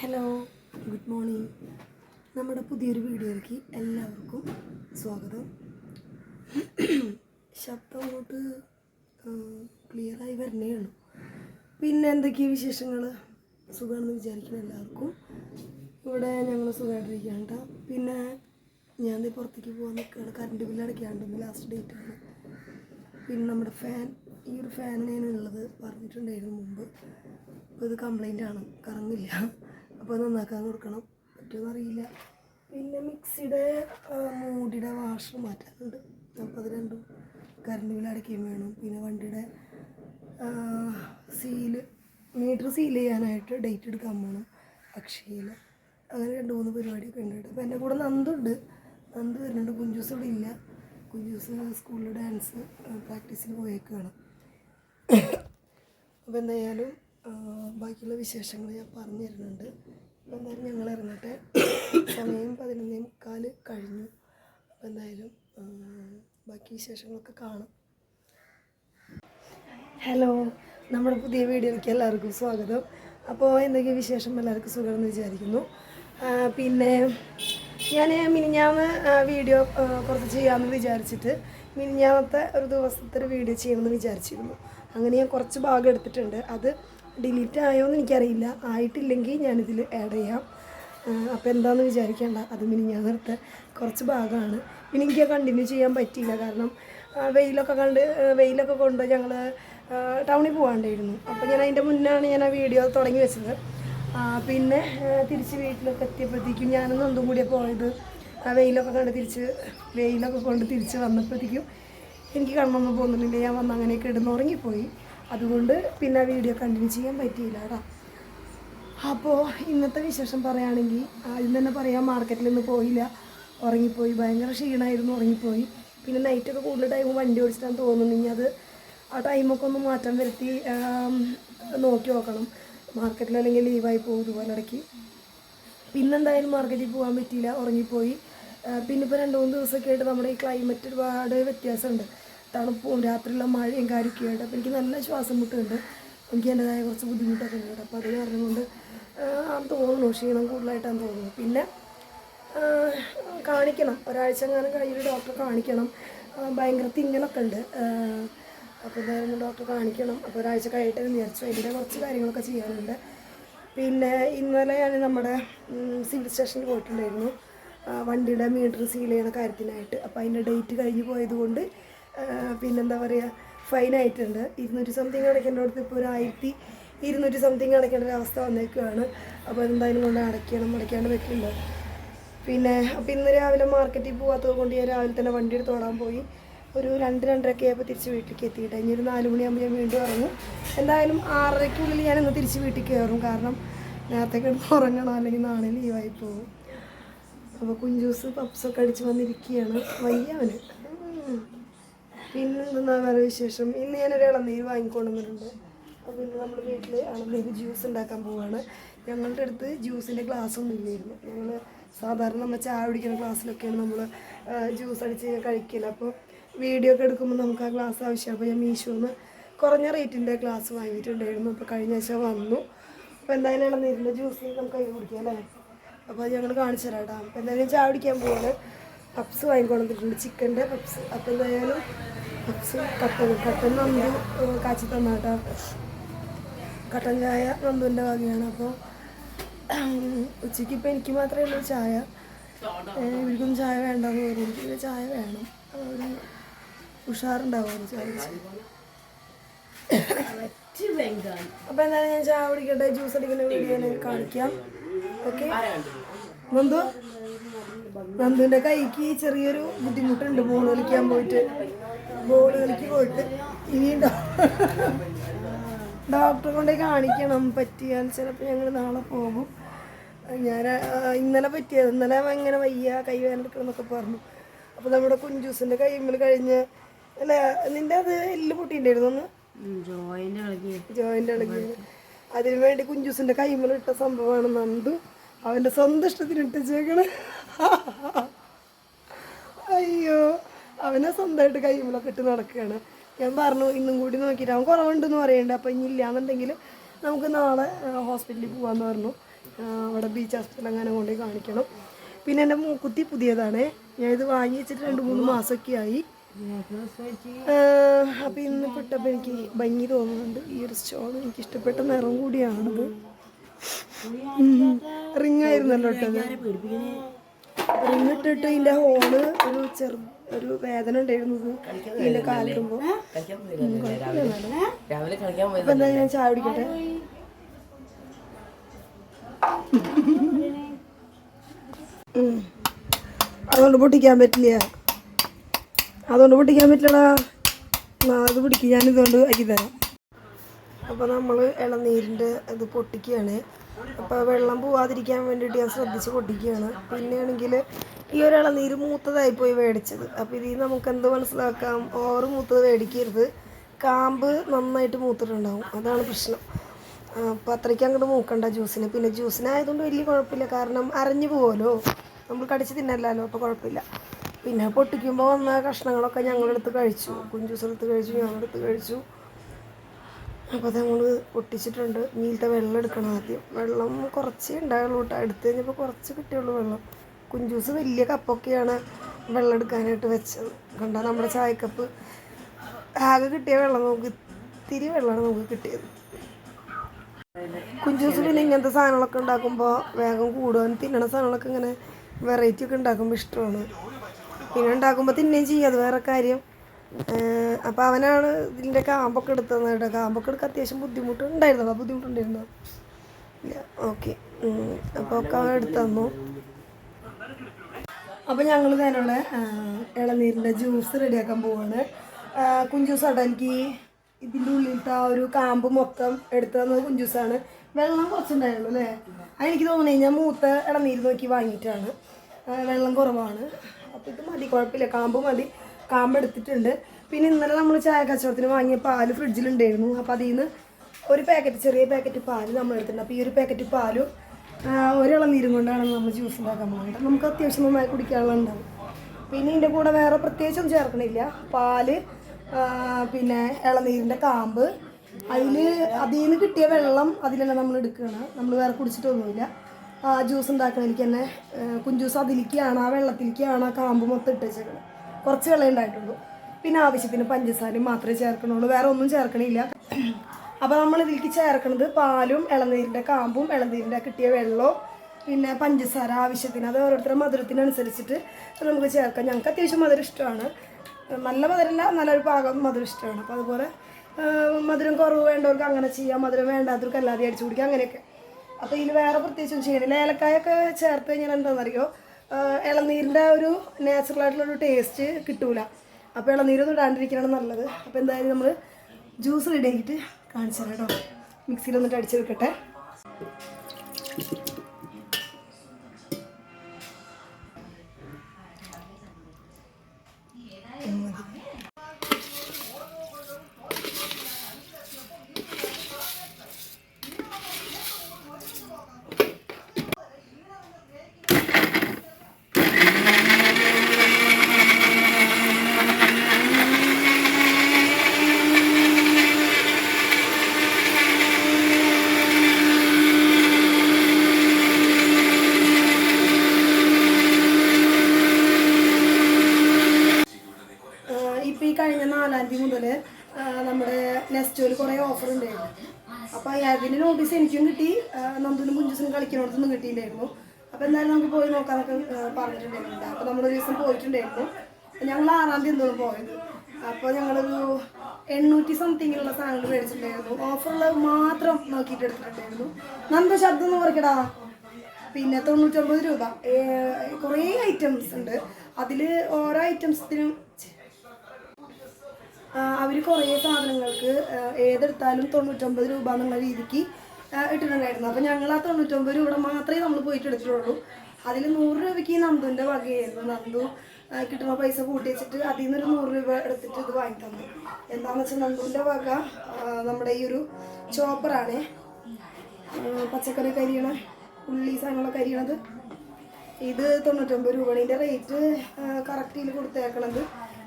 Hello good morning. നമ്മുടെ പുതിയൊരു വീഡിയോയിലേക്ക് എല്ലാവർക്കും സ്വാഗതം. ശബ്ദം അങ്ങോട്ട് ക്ലിയറായി വരണേ ഉള്ളൂ. പിന്നെ എന്തൊക്കെയാണ് വിശേഷങ്ങൾ സുഖമാണെന്ന് വിചാരിക്കുന്ന എല്ലാവർക്കും. ഇവിടെ ഞങ്ങൾ സുഖമായിട്ടിരിക്കുകയാണ് ട്ടോ. പിന്നെ ഞാൻ പുറത്തേക്ക് പോകാൻ നിൽക്കുകയാണ്. കറണ്ട് ബില്ല് അടയ്ക്കാണ്ട് ലാസ്റ്റ് ഡേറ്റ് ആണ്. പിന്നെ നമ്മുടെ ഫാൻ ഈ ഒരു ഫാനിനാണ് ഉള്ളത് പറഞ്ഞിട്ടുണ്ടായിരുന്നു മുമ്പ്. അപ്പോൾ ഇത് കംപ്ലൈന്റ് ആണ്. കറങ്ങില്ല അപ്പോൾ നന്നാക്കാൻ കൊടുക്കണം. മറ്റൊന്നറിയില്ല പിന്നെ മിക്സിയുടെ മൂടിയുടെ വാഷർ മാറ്റാനുണ്ട്. അപ്പോൾ അത് രണ്ടും കറണ്ട് ബില്ല് അടയ്ക്കുകയും വേണം. പിന്നെ വണ്ടിയുടെ സീൽ മീറ്റർ സീൽ ചെയ്യാനായിട്ട് ഡേറ്റ് എടുക്കാൻ പോകണം അക്ഷയയിൽ അങ്ങനെ രണ്ട് മൂന്ന് പരിപാടിയൊക്കെ ഉണ്ട്. അപ്പോൾ എന്റെ കൂടെ നന്ദുണ്ട്. നന്ദു വരുന്നുണ്ട്. കുഞ്ചൂസ് ഇവിടെ ഇല്ല. കുഞ്ചൂസ് സ്കൂളിൽ ഡാൻസ് പ്രാക്ടീസിന് പോയേക്കാണ്. അപ്പോൾ എന്തായാലും ബാക്കിയുള്ള വിശേഷങ്ങൾ ഞാൻ പറഞ്ഞു തരുന്നുണ്ട്. അപ്പോൾ എന്തായാലും ഞങ്ങൾ ഇറങ്ങട്ടെ. സമയം പതിനൊന്നേ മുക്കാൽ കഴിഞ്ഞു. അപ്പോൾ എന്തായാലും ബാക്കി വിശേഷങ്ങളൊക്കെ കാണാം. ഹലോ നമ്മുടെ പുതിയ വീഡിയോയ്ക്ക് എല്ലാവർക്കും സ്വാഗതം. അപ്പോൾ എന്തൊക്കെയാണ് വിശേഷം? എല്ലാവർക്കും സുഖമെന്ന് വിചാരിക്കുന്നു. പിന്നെ ഞാൻ മിനിഞ്ഞാന്ന് വീഡിയോ കുറച്ച് ചെയ്യാമെന്ന് വിചാരിച്ചിട്ട് മിനിഞ്ഞാമത്തെ ഒരു ദിവസത്തെ ഒരു വീഡിയോ ചെയ്യണമെന്ന് വിചാരിച്ചിരുന്നു. അങ്ങനെ ഞാൻ കുറച്ച് ഭാഗം എടുത്തിട്ടുണ്ട്. അത് ഡിലീറ്റ് ആയോ എന്ന് എനിക്കറിയില്ല. ആയിട്ടില്ലെങ്കിൽ ഞാനിതിൽ ആഡ് ചെയ്യാം. അപ്പോൾ എന്താണെന്ന് വിചാരിക്കേണ്ട? അത് മിനിഞ്ഞാന്നെടുത്ത കുറച്ച് ഭാഗമാണ്. പിന്നെ എനിക്ക് കണ്ടിന്യൂ ചെയ്യാൻ പറ്റിയില്ല. കാരണം വെയിലൊക്കെ കണ്ട് വെയിലൊക്കെ കൊണ്ട് ഞങ്ങൾ ടൗണിൽ പോകാണ്ടായിരുന്നു അപ്പോൾ ഞാൻ അതിന്റെ മുന്നാണ് ഞാൻ ആ വീഡിയോ തുടങ്ങി വെച്ചത്. പിന്നെ തിരിച്ച് വീട്ടിലൊക്കെ എത്തിയപ്പോഴത്തേക്കും ഞാനൊന്നും ഒന്നും കൂടിയാണ് പോയത്. ആ വെയിലൊക്കെ കണ്ട് തിരിച്ച് വെയിലൊക്കെ കൊണ്ട് തിരിച്ച് വന്നപ്പോഴത്തേക്കും എനിക്ക് കണ്ണൊന്നും പോകുന്നില്ല ഞാൻ വന്ന് അങ്ങനെയൊക്കെ കിടന്ന് ഉറങ്ങിപ്പോയി. അതുകൊണ്ട് പിന്നെ വീഡിയോ കണ്ടിന്യൂ ചെയ്യാൻ പറ്റിയില്ല കേട്ടോ അപ്പോൾ ഇന്നത്തെ വിശേഷം പറയുകയാണെങ്കിൽ ആദ്യം തന്നെ പറയാം മാർക്കറ്റിൽ നിന്ന് പോയില്ല. ഉറങ്ങിപ്പോയി. ഭയങ്കര ക്ഷീണമായിരുന്നു ഉറങ്ങിപ്പോയി. പിന്നെ നൈറ്റൊക്കെ കൂടുതൽ ടൈം വണ്ടി ഓടിച്ചിട്ടാണ് തോന്നുന്നു. ഇനി അത് ആ ടൈമൊക്കെ ഒന്ന് മാറ്റം വരുത്തി നോക്കി നോക്കണം. മാർക്കറ്റിൽ അല്ലെങ്കിൽ ലീവായി പോകും ഇതുപോലെ ഇടയ്ക്ക്. പിന്നെന്തായാലും മാർക്കറ്റിൽ പോകാൻ പറ്റിയില്ല. ഉറങ്ങിപ്പോയി. പിന്നെ ഇപ്പോൾ രണ്ട് മൂന്ന് ദിവസമൊക്കെ ആയിട്ട് നമ്മുടെ ഈ ക്ലൈമറ്റ് ഒരുപാട് വ്യത്യാസമുണ്ട്. തണുപ്പും രാത്രിയുള്ള മഴയും കാര്യമൊക്കെയായിട്ട് അപ്പോൾ എനിക്ക് നല്ല ശ്വാസം മുട്ടുണ്ട്. എനിക്ക് എന്റെതായ കുറച്ച് ബുദ്ധിമുട്ടൊക്കെ ഉണ്ട്. അപ്പോൾ അത് പറഞ്ഞുകൊണ്ട് തോന്നുന്നു. ക്ഷീണം കൂടുതലായിട്ടാണ് തോന്നുന്നു. പിന്നെ കാണിക്കണം. ഒരാഴ്ച എങ്ങാനും കഴിഞ്ഞൊരു ഡോക്ടറെ കാണിക്കണം. ഭയങ്കര തിങ്ങലൊക്കെ ഉണ്ട്. അപ്പോൾ എന്തായാലും ഡോക്ടറെ കാണിക്കണം. അപ്പോൾ ഒരാഴ്ച കഴിയട്ടെ എന്ന് വിചാരിച്ചു. അതിന്റെ കുറച്ച് കാര്യങ്ങളൊക്കെ ചെയ്യാനുണ്ട്. പിന്നെ ഇന്നലെ ഞാൻ നമ്മുടെ സിവിൽ സ്റ്റേഷനിൽ പോയിട്ടുണ്ടായിരുന്നു. വണ്ടിയുടെ മീറ്റർ സീൽ ചെയ്യുന്ന കാര്യത്തിനായിട്ട്. അപ്പോൾ അതിന്റെ ഡേറ്റ് കഴിഞ്ഞ് പോയതുകൊണ്ട് പിന്നെന്താ പറയുക ഫൈൻ ആയിട്ടുണ്ട്. ഇരുന്നൂറ്റി സംതിങ് അടയ്ക്കേണ്ടടുത്ത് ഇപ്പോൾ ഒരു ആയിരത്തി ഇരുന്നൂറ്റി സംതിങ് അടയ്ക്കേണ്ട ഒരു അവസ്ഥ വന്നേക്കുകയാണ് അപ്പോൾ അതെന്തായാലും കൊണ്ട് അടയ്ക്കണം അടയ്ക്കാണ്ട് പറ്റില്ല പിന്നെ അപ്പോൾ ഇന്ന് രാവിലെ മാർക്കറ്റിൽ പോകാത്തത് കൊണ്ട് ഞാൻ രാവിലെ തന്നെ വണ്ടി എടുത്ത് ഓടാൻ പോയി. ഒരു രണ്ട് രണ്ടരയൊക്കെ ആയപ്പോൾ തിരിച്ച് വീട്ടിലേക്ക് എത്തിയിട്ട്. ഇനി ഒരു നാല് മണിയാകുമ്പോൾ ഞാൻ വീണ്ടും ഇറങ്ങും. എന്തായാലും ആറരയ്ക്കുള്ളിൽ ഞാൻ ഇന്ന് തിരിച്ച് വീട്ടിൽ കയറും. കാരണം നേരത്തെ കിടന്ന് ഉറങ്ങണം അല്ലെങ്കിൽ നാളെ ലീവായി പോകും. അപ്പോൾ കുഞ്ചൂസ് പപ്സൊക്കെ അടിച്ച് വന്നിരിക്കുകയാണ്. വയ്യ അവന്. ഉം. പിന്നെ എന്തെന്നാ വേറെ വിശേഷം? ഇന്ന് ഞാനൊരു ഇളനീര് വാങ്ങിക്കൊണ്ടുവന്നിട്ടുണ്ട് അപ്പോൾ ഇന്ന് നമ്മൾ വീട്ടിൽ ഇളനീര് ജ്യൂസ് ഉണ്ടാക്കാൻ പോവുകയാണ് ഞങ്ങളുടെ അടുത്ത് ജ്യൂസിന്റെ ഗ്ലാസ് ഒന്നും ഇല്ലായിരുന്നു. ഞങ്ങൾ സാധാരണ നമ്മൾ ചായ കുടിക്കുന്ന ഗ്ലാസ്സിലൊക്കെയാണ് നമ്മൾ ജ്യൂസ് അടിച്ച് കഴിക്കില്ല അപ്പോൾ വീഡിയോ ഒക്കെ എടുക്കുമ്പോൾ നമുക്ക് ആ ഗ്ലാസ് ആവശ്യമാണ്. അപ്പോൾ ഞാൻ മീഷോന്ന് കുറഞ്ഞ റേറ്റിന്റെ ഗ്ലാസ് വാങ്ങിയിട്ടുണ്ടായിരുന്നു. അപ്പോൾ കഴിഞ്ഞ ആഴ്ച വന്നു. അപ്പോൾ എന്തായാലും ഇളനീരിന്റെ ജ്യൂസ് നമുക്ക് കൈ കുടിക്കാം അല്ലേ? അപ്പോൾ ഞങ്ങൾ കാണിച്ചു തരാം കേട്ടോ. അപ്പോൾ എന്തായാലും ചായ കുടിക്കാൻ പോവാണ്. പപ്സ് വാങ്ങിക്കൊണ്ടിട്ടുണ്ട് ചിക്കന്റെ പപ്സ്. അപ്പോൾ എന്തായാലും പപ്സ് കട്ടൻ കട്ടൻ നന്ദു കാച്ചി തന്നാട്ടോ കട്ടൻ ചായ നന്ദുവിന്റെ വകയാണ്. അപ്പോൾ ഉച്ചയ്ക്ക് ഇപ്പോൾ എനിക്ക് മാത്രമേ ഉള്ളൂ ചായ. ഇവർക്കൊന്നും ചായ വേണ്ടെന്ന് പറയും എനിക്ക് ചായ വേണം. ഒരു ഉഷാറുണ്ടാവുമല്ലോ ചായ. അപ്പോൾ എന്തായാലും ഞാൻ ചായ കുടിക്കട്ടെ. ജ്യൂസ് അടിക്കുന്ന വീഡിയോ കാണിക്കാം. ഓക്കെ? നന്ദു? നന്ദുവിന്റെ കൈക്ക് ചെറിയൊരു ബുദ്ധിമുട്ടുണ്ട്. ബോൾ കളിക്കാൻ പോയിട്ട്. ബോൾ കളിക്ക് പോയിട്ട്. ഇനി ഡോക്ടറെ കൊണ്ടേ കാണിക്കണം. പറ്റിയാൽ ചിലപ്പോൾ ഞങ്ങൾ നാളെ പോകും. ഞാൻ ഇന്നലെ പറ്റിയത്. ഇന്നലെ ഇങ്ങനെ വയ്യ കൈ വേനൽക്കണമെന്നൊക്കെ പറഞ്ഞു. അപ്പോൾ നമ്മുടെ കുഞ്ചൂസിന്റെ കൈമ്മൽ കഴിഞ്ഞ് അല്ല നിന്റെ അത് എല്ല് പൊട്ടിയിട്ടുണ്ടായിരുന്നു ജോയിന്റ് ഇളകി. അതിനു വേണ്ടി കുഞ്ചൂസിന്റെ കൈമ്മൽ ഇട്ട സംഭവമാണ് നന്ദു. അവന്റെ സ്വന്തം ഇഷ്ടത്തിന് ഇട്ടിച്ചേക്കണ് അയ്യോ അവനെ സ്വന്തമായിട്ട് കൈമ്മലൊക്കെ ഇട്ട് നടക്കുകയാണ്. ഞാൻ പറഞ്ഞു ഇന്നും കൂടി നോക്കിയിട്ട് അവൻ കുറവുണ്ടെന്ന് പറയുന്നുണ്ട് അപ്പോൾ ഇനി ഇല്ലാന്നുണ്ടെങ്കിൽ നമുക്ക് നാളെ ഹോസ്പിറ്റലിൽ പോകാമെന്ന് പറഞ്ഞു. അവിടെ ബീച്ച് ഹോസ്പിറ്റൽ അങ്ങനെ കൊണ്ടുപോയി കാണിക്കണം. പിന്നെ എന്റെ മൂക്കുത്തി പുതിയതാണ്. ഞാൻ ഇത് വാങ്ങി വെച്ചിട്ട് രണ്ട് മൂന്ന് മാസമൊക്കെ ആയി. അപ്പം ഇന്ന് പെട്ടപ്പോൾ എനിക്ക് ഭംഗി തോന്നുന്നുണ്ട്. ഈ ഒരു സ്റ്റോൺ എനിക്ക് ഇഷ്ടപ്പെട്ട നിറം കൂടിയാണത്. റിങ് ആയിരുന്നല്ലോ ഇട്ടത് ഇട്ടിട്ട് ഇതിന്റെ ഹോൾ ഒരു ചെറു ഒരു വേദന ഉണ്ടായിരുന്നത് ഇതിന്റെ കാലിടുമ്പോൾ അപ്പം എന്താ ഞാൻ ചായ കുടിക്കട്ടെ? ഉം. അതുകൊണ്ട് പൊട്ടിക്കാൻ പറ്റില്ല. അതുകൊണ്ട് പൊട്ടിക്കാൻ പറ്റില്ലടാ. അത് പിടിക്കും. ഞാൻ ഇതുകൊണ്ട് ആക്കി തരാം. അപ്പോൾ നമ്മൾ ഇളനീരിന്റെ ഇത് പൊട്ടിക്കുകയാണ്. അപ്പോൾ വെള്ളം പോവാതിരിക്കാൻ വേണ്ടിയിട്ട് ഞാൻ ശ്രദ്ധിച്ച് പൊട്ടിക്കുകയാണ്. പിന്നെയാണെങ്കിൽ ഈ ഒരു ഇളനീര് മൂത്തതായി പോയി മേടിച്ചത്. അപ്പോൾ ഇതിൽ നമുക്ക് എന്ത് മനസ്സിലാക്കാം? ഓവർ മൂത്തത് മേടിക്കരുത്. കാമ്പ് നന്നായിട്ട് മൂത്തിട്ടുണ്ടാവും. അതാണ് പ്രശ്നം. അപ്പോൾ അത്രയ്ക്ക് അങ്ങോട്ട് മൂക്കണ്ട ജ്യൂസിന്. പിന്നെ ജ്യൂസിനായതുകൊണ്ട് വലിയ കുഴപ്പമില്ല. കാരണം അരഞ്ഞു പോകുമല്ലോ നമ്മൾ കടിച്ച് തിന്നല്ലോ അപ്പോൾ കുഴപ്പമില്ല. പിന്നെ പൊട്ടിക്കുമ്പോൾ വന്ന കഷ്ണങ്ങളൊക്കെ ഞങ്ങളെടുത്ത് കഴിച്ചു. കുഞ്ചൂസ് എടുത്ത് കഴിച്ചു ഞങ്ങളെടുത്ത് കഴിച്ചു. അപ്പോൾ അത് നമ്മൾ ഒട്ടിച്ചിട്ടുണ്ട് നീലത്തെ വെള്ളം എടുക്കണം ആദ്യം. വെള്ളം കുറച്ചേ ഉണ്ടായുള്ളൂ കേട്ടോ. എടുത്തു കഴിഞ്ഞപ്പോൾ കുറച്ച് കിട്ടിയുള്ളൂ വെള്ളം. കുഞ്ചൂസ് വലിയ കപ്പൊക്കെയാണ് വെള്ളം എടുക്കാനായിട്ട് വെച്ചത്. കണ്ടാൽ നമ്മുടെ ചായക്കപ്പ്. ആകെ കിട്ടിയ വെള്ളം നമുക്ക് ഇത്തിരി വെള്ളമാണ് നമുക്ക് കിട്ടിയത്. കുഞ്ചൂസ് പിന്നെ ഇങ്ങനത്തെ സാധനങ്ങളൊക്കെ ഉണ്ടാക്കുമ്പോൾ വേഗം കൂടുവാൻ തിന്നണ സാധനങ്ങളൊക്കെ ഇങ്ങനെ വെറൈറ്റി ഒക്കെ ഉണ്ടാക്കുമ്പോൾ ഇഷ്ടമാണ്. പിന്നെ ഉണ്ടാക്കുമ്പോൾ തിന്നുകയും ചെയ്യും. അത് വേറെ കാര്യം. അപ്പോൾ അവനാണ് ഇതിന്റെ കാമ്പൊക്കെ എടുത്തത് കേട്ടോ. കാമ്പൊക്കെ എടുക്കാൻ അത്യാവശ്യം ബുദ്ധിമുട്ട് ഉണ്ടായിരുന്നോ ബുദ്ധിമുട്ടുണ്ടായിരുന്നോ. ഇല്ല ഓക്കെ. അപ്പോൾ ഒക്കെ അവൻ എടുത്തു തന്നു. അപ്പോൾ ഞങ്ങൾ തന്നെയുള്ള ഇളനീരിന്റെ ജ്യൂസ് റെഡിയാക്കാൻ പോവാണ്. കുഞ്ചൂസാട്ടോ എനിക്ക് ഇതിന്റെ ഉള്ളിലത്തെ ആ ഒരു കാമ്പ് മൊത്തം എടുത്തു തന്നത് കുഞ്ചൂസാണ്. വെള്ളം കുറച്ചുണ്ടായുള്ളൂ അല്ലേ? അതെനിക്ക് തോന്നുന്നു ഞാൻ മൂത്ത ഇളനീര് നോക്കി വാങ്ങിയിട്ടാണ്. വെള്ളം കുറവാണ്. അപ്പോൾ ഇത് മതി കുഴപ്പമില്ല. കാമ്പ് മതി. കാമ്പ് എടുത്തിട്ടുണ്ട്. പിന്നെ ഇന്നലെ നമ്മൾ ചായ കച്ചവടത്തിന് വാങ്ങിയ പാൽ ഫ്രിഡ്ജിലുണ്ടായിരുന്നു. അപ്പോൾ അതിൽ നിന്ന് ഒരു പാക്കറ്റ് ചെറിയ പാക്കറ്റ് പാൽ നമ്മൾ എടുത്തിട്ടുണ്ട്. അപ്പോൾ ഈ ഒരു പാക്കറ്റ് പാലും ആ, ഒരു ഇളനീരും കൊണ്ടാണ് നമ്മൾ ജ്യൂസ് ഉണ്ടാക്കാൻ പോകുന്നത് നമുക്ക് അത്യാവശ്യം നന്നായി കുടിക്കാനുള്ള ഉണ്ടാവും പിന്നെ ഇതിന്റെ കൂടെ വേറെ പ്രത്യേകിച്ചൊന്നും ചേർക്കണില്ല. പാൽ പിന്നെ ഇളനീരിന്റെ കാമ്പ്. അതിൽ അതിൽ നിന്ന് കിട്ടിയ വെള്ളം അതിലെല്ലാം നമ്മൾ എടുക്കുകയാണ് നമ്മൾ വേറെ കുടിച്ചിട്ടൊന്നുമില്ല. ആ ജ്യൂസ് എനിക്ക് തന്നെ കുഞ്ചൂസ് അതിലേക്കാണ് ആ വെള്ളത്തിലേക്കാണ് ആ കാമ്പ് മൊത്തം ഇട്ട് വെച്ചേക്കുന്നത് കുറച്ച് വെള്ളം ഉണ്ടായിട്ടുള്ളൂ. പിന്നെ ആവശ്യത്തിന് പഞ്ചസാരയും മാത്രമേ ചേർക്കണുള്ളൂ. വേറെ ഒന്നും ചേർക്കണില്ല. അപ്പോൾ നമ്മൾ ഇതിലേക്ക് ചേർക്കുന്നത് പാലും ഇളനീരിന്റെ കാമ്പും ഇളനീരിന്റെ കിട്ടിയ വെള്ളവും പിന്നെ പഞ്ചസാര ആവശ്യത്തിന്. അത് ഓരോരുത്തരുടെ മധുരത്തിനനുസരിച്ചിട്ട് നമുക്ക് ചേർക്കാം. ഞങ്ങൾക്ക് അത്യാവശ്യം മധുരം ഇഷ്ടമാണ്. നല്ല മധുരമല്ല നല്ലൊരു പാകം മധുരം ഇഷ്ടമാണ്. അപ്പോൾ അതുപോലെ മധുരം കുറവ് വേണ്ടവർക്ക് അങ്ങനെ ചെയ്യാം. മധുരം വേണ്ടാത്തവർക്ക് അല്ലാതെ അടിച്ചു കുടിക്കാം അങ്ങനെയൊക്കെ. അപ്പോൾ ഇതിൽ വേറെ പ്രത്യേകിച്ചൊന്നും ചെയ്യണില്ല. ഏലക്കായൊക്കെ ചേർത്ത് കഴിഞ്ഞാൽ എന്താണെന്നറിയോ? ഇളനീരിന്റെ ഒരു നാച്ചുറൽ ആയിട്ടുള്ള ഒരു ടേസ്റ്റ് കിട്ടൂല. അപ്പോൾ ഇളനീരൊന്നും ഇടാണ്ടിരിക്കാനാണ് നല്ലത്. അപ്പോൾ എന്തായാലും നമ്മൾ ജ്യൂസ് റെഡി ആക്കിയിട്ട് കാണിച്ചു തരാം കേട്ടോ മിക്സിയിൽ വന്നിട്ട് അടിച്ചെടുക്കട്ടെ ഇപ്പം ഈ കഴിഞ്ഞ നാലാം തീയതി മുതൽ നമ്മുടെ നെസ്റ്റോയിൽ കുറേ ഓഫർ ഉണ്ടായിരുന്നു അപ്പോൾ അതിന്റെ നോട്ടീസ് എനിക്കും കിട്ടി. നന്ദുനും കുഞ്ചുസിനും കളിക്കുന്നിടത്തൊന്നും കിട്ടിയില്ലായിരുന്നു. അപ്പോൾ എന്തായാലും നമുക്ക് പോയി നോക്കാനൊക്കെ പറഞ്ഞിട്ടുണ്ടായിരുന്നു. അപ്പോൾ നമ്മളൊരു ദിവസം പോയിട്ടുണ്ടായിരുന്നു. ഞങ്ങൾ ആറാം തീയതി എന്തോ പോയത്. അപ്പോൾ ഞങ്ങളൊരു എണ്ണൂറ്റി സംതിങ്ങിലുള്ള സാധനങ്ങൾ മേടിച്ചിട്ടുണ്ടായിരുന്നു. ഓഫറുള്ളത് മാത്രം നോക്കിയിട്ട് എടുത്തിട്ടുണ്ടായിരുന്നു. നന്ദു ശബ്ദം എന്ന് കുറയ്ക്കടാ. പിന്നെ തൊണ്ണൂറ്റൊമ്പത് രൂപ. കുറേ ഐറ്റംസ് ഉണ്ട്. അതിൽ ഓരോ ഐറ്റംസിനും അവർ കുറേ സാധനങ്ങൾക്ക് ഏതെടുത്താലും തൊണ്ണൂറ്റൊമ്പത് രൂപ എന്നുള്ള രീതിക്ക് ഇട്ടിട്ടുണ്ടായിരുന്നു. അപ്പോൾ ഞങ്ങൾ ആ തൊണ്ണൂറ്റൊമ്പത് രൂപ മാത്രമേ നമ്മൾ പോയിട്ട് എടുത്തിട്ടുള്ളൂ. അതിൽ നൂറ് രൂപയ്ക്ക് നന്ദുവിന്റെ വകയായിരുന്നു. നന്ദു കിട്ടുന്ന പൈസ കൂട്ടി വെച്ചിട്ട് അതിൽ നിന്നൊരു നൂറ് രൂപ എടുത്തിട്ട് ഇത് വാങ്ങി തന്നു. എന്താണെന്ന് വെച്ചാൽ നന്ദുവിന്റെ വക നമ്മുടെ ഈ ഒരു ചോപ്പറാണ് പച്ചക്കറി കരിയണ ഉള്ളി സാധനങ്ങളൊക്കെ കരിയണത്. ഇത് തൊണ്ണൂറ്റൊമ്പത് രൂപയാണ്. ഇതിന്റെ റേറ്റ് കറക്റ്റിൽ കൊടുത്തേക്കണത്.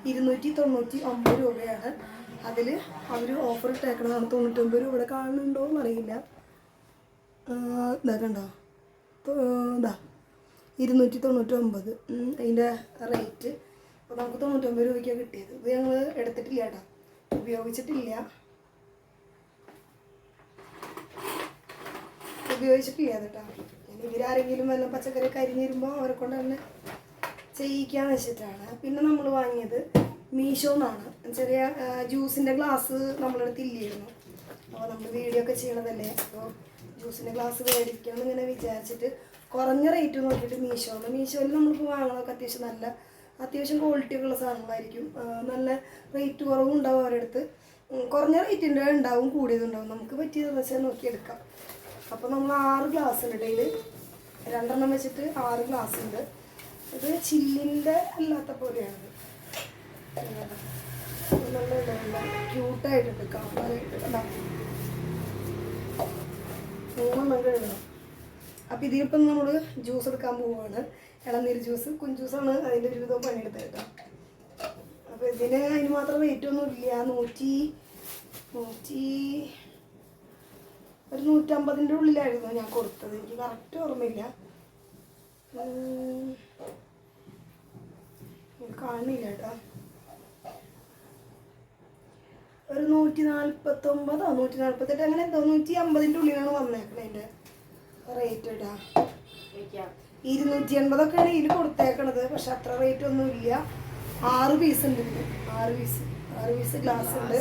ഇരുന്നൂറ്റി തൊണ്ണൂറ്റി ഒമ്പത് രൂപയാണ്. അതിൽ അവർ ഓഫർ ഇട്ടേക്കണതാണ്. തൊണ്ണൂറ്റൊമ്പത് രൂപയുടെ കാണുന്നുണ്ടോ എന്നറിയില്ല അറിയില്ല. ഇതാ കണ്ടോ? ഇതാ. ഇരുന്നൂറ്റി തൊണ്ണൂറ്റൊമ്പത് അതിന്റെ റേറ്റ് അപ്പോൾ നമുക്ക് തൊണ്ണൂറ്റൊമ്പത് രൂപയ്ക്കാണ് കിട്ടിയത്. ഇത് ഞങ്ങൾ എടുത്തിട്ടില്ല കേട്ടോ. ഉപയോഗിച്ചിട്ടില്ല. ഉപയോഗിച്ചിട്ടില്ല കേട്ടോ. ഇനി ഇവരാരെങ്കിലും വല്ല പച്ചക്കറി കരിഞ്ഞിരുമ്പോൾ അവരെ കൊണ്ട് തന്നെ ചെയ്യിക്കാന്ന് വെച്ചിട്ടാണ് പിന്നെ നമ്മൾ വാങ്ങിയത് മീഷോന്നാണ്. ചെറിയ ജ്യൂസിന്റെ ഗ്ലാസ് നമ്മളടുത്ത് ഇല്ലായിരുന്നു അപ്പോൾ നമ്മൾ വീഡിയോ ഒക്കെ ചെയ്യണതല്ലേ? അപ്പോൾ ജ്യൂസിന്റെ ഗ്ലാസ് മേടിക്കണം എന്നിങ്ങനെ വിചാരിച്ചിട്ട് കുറഞ്ഞ റേറ്റ് നോക്കിയിട്ട് മീഷോന്ന്. മീഷോയിൽ നമ്മളിപ്പോൾ വാങ്ങണമൊക്കെ അത്യാവശ്യം നല്ല അത്യാവശ്യം ക്വാളിറ്റി ഉള്ള സാധനങ്ങളായിരിക്കും. നല്ല റേറ്റ് കുറവും ഉണ്ടാവും അവരുടെ അടുത്ത് കുറഞ്ഞ റേറ്റിന്റെ ഉണ്ടാവും കൂടിയതുണ്ടാവും. നമുക്ക് പറ്റിയതെന്ന് വെച്ചാൽ നോക്കിയെടുക്കാം. അപ്പോൾ നമ്മൾ ആറ് ഗ്ലാസ് ഉണ്ട് ഇടയിൽ രണ്ടെണ്ണം വെച്ചിട്ട് ആറ് ഗ്ലാസ് ഉണ്ട് ഇത് ചില്ലിന്റെ അല്ലാത്ത പോലെയാണ് നല്ല ക്യൂട്ടായിട്ടുണ്ട് കാണാനായിട്ട് കണ്ടോ? മൂന്നെണ്ണം ഇതിലിപ്പം നമ്മൾ ജ്യൂസ് എടുക്കാൻ പോവുകയാണ് ഇളനീര് ജ്യൂസ് കുഞ്ചൂസാണ് അതിന്റെ ഒരു വിധം പണിയെടുത്തത് കേട്ടോ. അപ്പോൾ ഇതിന് അതിന് മാത്രം റേറ്റ് ഒന്നും ഇല്ല. നൂറ്റി നൂറ്റി ഒരു നൂറ്റമ്പതിന്റെ ഉള്ളിലായിരുന്നു ഞാൻ കൊടുത്തത്. എനിക്ക് കറക്റ്റ് ഓർമ്മയില്ല. കേട്ടോ. ഒരു നൂറ്റി നാൽപ്പത്തൊമ്പതോ നൂറ്റി നാൽപ്പത്തെട്ട് അങ്ങനെ എന്തോ നൂറ്റി അമ്പതിന്റെ ഉള്ളിലാണ് വന്നേക്കണേ എന്റെ റേറ്റ് കേട്ടോ. ഇരുന്നൂറ്റി എൺപതൊക്കെയാണ് ഇതിൽ കൊടുത്തേക്കണത് പക്ഷെ അത്ര റേറ്റ് ഒന്നും ഇല്ല. ആറ് പീസ് ഉണ്ട് ആറ് പീസ് ആറ് പീസ് ഗ്ലാസ് ഉണ്ട്.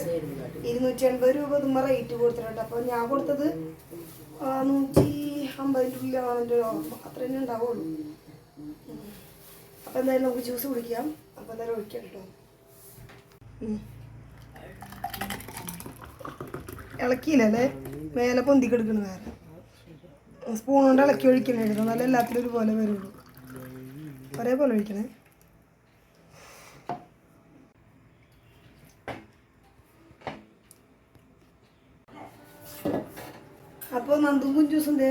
ഇരുന്നൂറ്റി എൺപത് രൂപ ഇതുമ്മ റേറ്റ് കൊടുത്തിട്ടുണ്ട്. അപ്പോൾ ഞാൻ കൊടുത്തത് നൂറ്റി അമ്പതിന്റെ ഉള്ളിലാണ് ഓർമ്മ. അത്ര തന്നെ ഉണ്ടാവുള്ളൂ. അപ്പോൾ എന്തായാലും നമുക്ക് ജ്യൂസ് കുടിക്കാം. അപ്പോൾ എന്തായാലും ഒഴിക്കാം കേട്ടോ. ഇളക്കിയില്ലല്ലേ മേലെ പൊന്തിക്കെടുക്കണ വേറെ സ്പൂൺ കൊണ്ട് ഇളക്കി ഒഴിക്കണേ നല്ല എല്ലാത്തിലും ഒരുപോലെ വരുള്ളൂ. ഒരേപോലെ ഒഴിക്കണേ. അപ്പോൾ നന്ദും കുഞ്ചൂസിന്റെ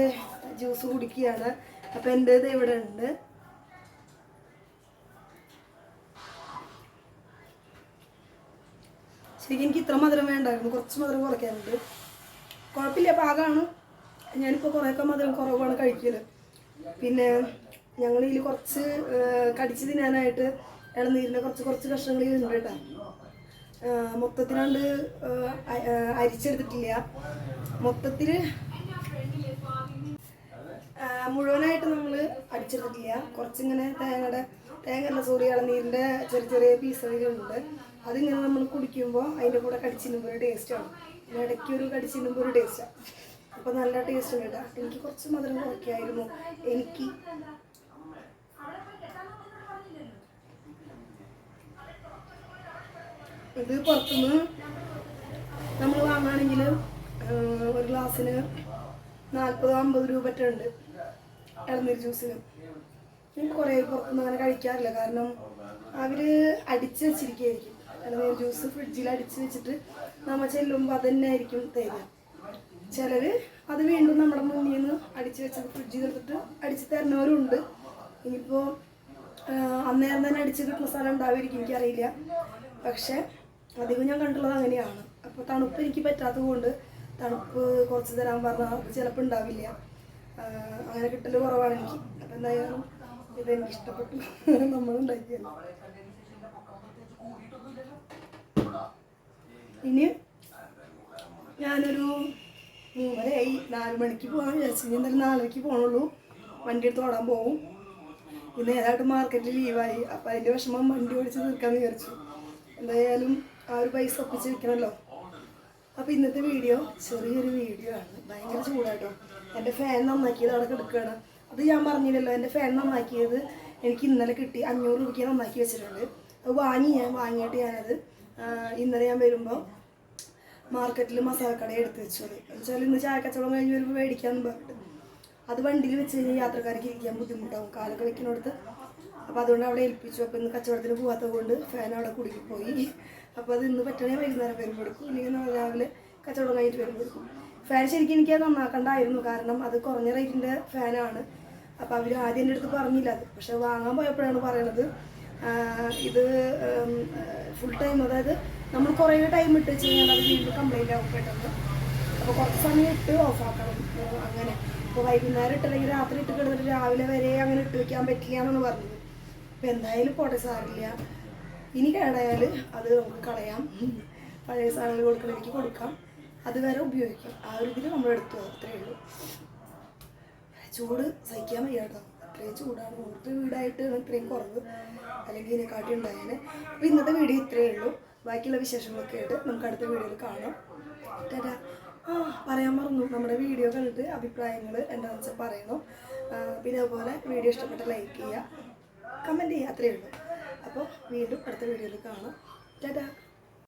ജ്യൂസ് കുടിക്കുകയാണ്. അപ്പം എന്റേത് ഇവിടെ ഉണ്ട്. ശരിക്കും എനിക്ക് ഇത്ര മധുരം വേണ്ടായിരുന്നു. കുറച്ച് മധുരം കുറയ്ക്കാനുണ്ട്. കുഴപ്പമില്ല പാകമാണ് ഞാനിപ്പോൾ കുറേയൊക്കെ മധുരം കുറവാണ് കഴിക്കൽ പിന്നെ ഞങ്ങൾ ഇതിൽ കുറച്ച് കടിച്ച് തിന്നാനായിട്ട് ഇളനീരിന്റെ കുറച്ച് കുറച്ച് കഷ്ണങ്ങൾ ഇതിലുണ്ട് കേട്ടോ. മൊത്തത്തിലാണ്ട് അരിച്ചെടുത്തിട്ടില്ല. മൊത്തത്തിൽ മുഴുവനായിട്ട് നമ്മൾ അടിച്ചെടുത്തിട്ടില്ല കുറച്ചിങ്ങനെ തേങ്ങയുടെ തേങ്ങ അല്ല സോറി ഇളനീരിന്റെ ചെറിയ ചെറിയ പീസുകളുണ്ട് അതിങ്ങനെ നമ്മൾ കുടിക്കുമ്പോൾ അതിന്റെ കൂടെ കടിച്ചിനുമ്പോൾ ഒരു ടേസ്റ്റാണ് ഇടയ്ക്ക് ഒരു കടിച്ചിനുമ്പോൾ ഒരു ടേസ്റ്റാണ് അപ്പോൾ നല്ല ടേസ്റ്റ് ഉണ്ട് കേട്ടോ. എനിക്ക് കുറച്ച് മധുരം കുറയ്ക്കായിരുന്നു. എനിക്ക് ഇത് പുറത്തുനിന്ന് നമ്മൾ വാങ്ങുകയാണെങ്കിൽ ഒരു ഗ്ലാസ്സിന് നാൽപ്പത് അമ്പത് രൂപ ഉണ്ട് ഇളനീർ ജ്യൂസിന് ഞാൻ കുറേ പുറത്തുനിന്ന് അങ്ങനെ കഴിക്കാറില്ല. കാരണം അവർ അടിച്ച് വെച്ചിരിക്കുകയായിരിക്കും ഇളനീർ ജ്യൂസ് ഫ്രിഡ്ജിൽ അടിച്ച് വെച്ചിട്ട് നമ്മൾ ചെല്ലുമ്പോൾ അത് തന്നെ ആയിരിക്കും തരിക ചിലർ അത് വീണ്ടും നമ്മുടെ മുന്നിൽ നിന്ന് അടിച്ച് വെച്ചത് ഫ്രിഡ്ജിൽ എടുത്തിട്ട് അടിച്ച് തരുന്നവരുണ്ട്. ഇനിയിപ്പോൾ അന്നേരം തന്നെ അടിച്ച് കിട്ടുന്ന സ്ഥലം ഉണ്ടാവുമായിരിക്കും എനിക്കറിയില്ല. പക്ഷെ അധികം ഞാൻ കണ്ടുള്ളത് അങ്ങനെയാണ്. അപ്പോൾ തണുപ്പ് എനിക്ക് പറ്റാത്തത് കൊണ്ട് തണുപ്പ് കുറച്ച് തരാൻ പറഞ്ഞാൽ ചിലപ്പോൾ ഉണ്ടാവില്ല. അങ്ങനെ കിട്ടൽ കുറവാണ് എനിക്ക് അപ്പം എന്തായാലും ഇതെനിക്ക് ഇഷ്ടപ്പെട്ടു നമ്മൾ ഉണ്ടാക്കിയല്ലോ ഇനി ഞാനൊരു മൂന്നരയായി. നാല് മണിക്ക് പോകാൻ വിചാരിച്ചു. ഇനി എന്തായാലും നാലരയ്ക്ക് പോകണുള്ളൂ വണ്ടി എടുത്ത് ഓടാൻ പോകും ഇന്ന് ഏതായിട്ട് മാർക്കറ്റിൽ ലീവായി. അപ്പം അതിന്റെ വിഷമം വണ്ടി ഓടിച്ച് തീർക്കാമെന്ന് വിചാരിച്ചു. എന്തായാലും ആ ഒരു പൈസ ഒപ്പിച്ച് വെക്കണമല്ലോ അപ്പോൾ ഇന്നത്തെ വീഡിയോ ചെറിയൊരു വീഡിയോ ആണ്. ഭയങ്കര ചൂടാട്ടോ. എന്റെ ഫാൻ നന്നാക്കിയത് അവിടെ കിടക്കുകയാണ്. അത് ഞാൻ പറഞ്ഞില്ലല്ലോ എന്റെ ഫാൻ നന്നാക്കിയത് എനിക്ക് ഇന്നലെ കിട്ടി. അഞ്ഞൂറ് രൂപയ്ക്ക് നന്നാക്കി വെച്ചിട്ടുണ്ട്. അത് വാങ്ങി ഞാൻ വാങ്ങിയിട്ട് ഞാനത് ഇന്നലെ ഞാൻ വരുമ്പോൾ മാർക്കറ്റിൽ മസാലക്കട എടുത്ത് വെച്ചത്. എന്നുവെച്ചാൽ ഇന്ന് ചായ കച്ചവടം കഴിഞ്ഞ് വരുമ്പോൾ മേടിക്കാമെന്ന് പറഞ്ഞിട്ട്. അത് വണ്ടിയിൽ വെച്ച് കഴിഞ്ഞാൽ യാത്രക്കാർക്ക് ഇരിക്കാൻ ബുദ്ധിമുട്ടാവും. കാലൊക്കെ വെക്കുന്നിടത്ത് അപ്പോൾ അതുകൊണ്ട് അവിടെ ഏൽപ്പിച്ചു. അപ്പോൾ ഇന്ന് കച്ചവടത്തിന് പോകാത്തത് കൊണ്ട് ഫാൻ അവിടെ കുടുങ്ങിപ്പോയി. അപ്പോൾ അത് ഇന്ന് പറ്റണേ വൈകുന്നേരം വരുമ്പോൾ എടുക്കും. ഇല്ലെങ്കിൽ നമ്മൾ രാവിലെ കച്ചവടം കഴിഞ്ഞിട്ട് വരുമ്പോൾ എടുക്കും. ഫാൻ ശരിക്കും എനിക്ക് അത് നന്നാക്കണ്ടായിരുന്നു. കാരണം അത് കുറഞ്ഞ റേറ്റിന്റെ ഫാനാണ് അപ്പോൾ അവർ ആദ്യം എന്റെ അടുത്ത് പറഞ്ഞില്ല അത്. പക്ഷെ വാങ്ങാൻ പോയപ്പോഴാണ് പറയണത്. ഇത് ഫുൾ ടൈം അതായത് നമ്മൾ കുറേ ടൈം ഇട്ട് വെച്ച് കഴിഞ്ഞാൽ അത് വീണ്ടും കംപ്ലൈന്റ് ആവും പെട്ടെന്ന്. അപ്പോൾ കുറച്ച് സമയം ഇട്ട് ഓഫാക്കണം അങ്ങനെ. അപ്പോൾ വൈകുന്നേരം ഇട്ടില്ലെങ്കിൽ രാത്രി ഇട്ട് കിടന്നിട്ട് രാവിലെ വരെ അങ്ങനെ ഇട്ട് വെക്കാൻ പറ്റില്ല എന്നാണ് പറഞ്ഞത്. അപ്പോൾ എന്തായാലും പോട്ടെ സാറില്ല. ഇനി കേടായാൽ അത് നമുക്ക് കളയാം. പഴയ സാധനങ്ങൾ കൊടുക്കണമെങ്കിൽ കൊടുക്കാം. അത് വരെ ഉപയോഗിക്കാം. ആ ഒരു ഇതിൽ നമ്മൾ എടുത്തു അത്രയേ ഉള്ളൂ. ചൂട് സഹിക്കാൻ വയ്യ കേട്ടോ. അത്രയും ചൂടാണ്. ഓർത്ത് വീടായിട്ട് ഇത്രയും കുറവ്. അല്ലെങ്കിൽ ഇതിനെക്കാട്ടി ഉണ്ടായേനെ. അപ്പോൾ ഇന്നത്തെ വീഡിയോ ഇത്രയേ ഉള്ളൂ. ബാക്കിയുള്ള വിശേഷങ്ങളൊക്കെ ആയിട്ട് നമുക്ക് അടുത്ത വീഡിയോയിൽ കാണാം. ടാറ്റാ. ആ പറയാൻ മറന്നു. നമ്മുടെ വീഡിയോ കണ്ടിട്ട് അഭിപ്രായങ്ങൾ എന്താണെന്ന് വെച്ചാൽ പറയണം. പിന്നെ അതുപോലെ വീഡിയോ ഇഷ്ടപ്പെട്ട ലൈക്ക് ചെയ്യുക. കമന്റ് ചെയ്യുക. അത്രയേ ഉള്ളൂ. അപ്പോൾ വീണ്ടും അടുത്ത വീഡിയോയിൽ കാണാം. ടാറ്റാ.